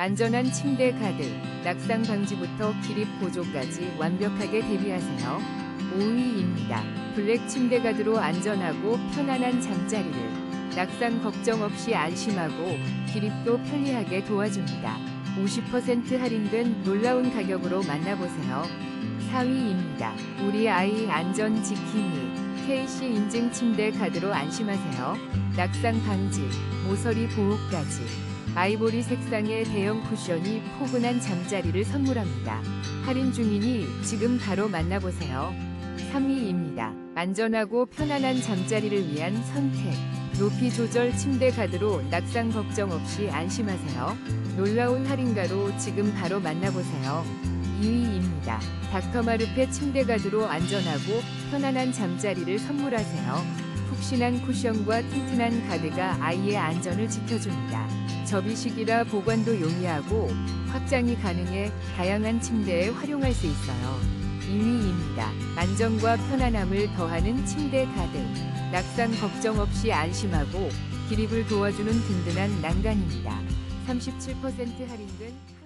안전한 침대 가드, 낙상 방지부터 기립 보조까지 완벽하게 대비하세요. 5위입니다. 블랙 침대 가드로 안전하고 편안한 잠자리를 낙상 걱정 없이 안심하고 기립도 편리하게 도와줍니다. 50% 할인된 놀라운 가격으로 만나보세요. 4위입니다. 우리 아이 안전 지킴이 KC 인증 침대 가드로 안심하세요. 낙상 방지, 모서리 보호까지. 아이보리 색상의 대형 쿠션이 포근한 잠자리를 선물합니다. 할인 중이니 지금 바로 만나보세요. 3위입니다. 안전하고 편안한 잠자리를 위한 선택. 높이 조절 침대 가드로 낙상 걱정 없이 안심하세요. 놀라운 할인가로 지금 바로 만나보세요. 2위입니다. 닥터마르페 침대 가드로 안전하고 편안한 잠자리를 선물하세요. 푹신한 쿠션과 튼튼한 가드가 아이의 안전을 지켜줍니다. 접이식이라 보관도 용이하고 확장이 가능해 다양한 침대에 활용할 수 있어요. 2위입니다. 안정과 편안함을 더하는 침대 가드. 낙상 걱정 없이 안심하고 기립을 도와주는 든든한 난간입니다. 37% 할인된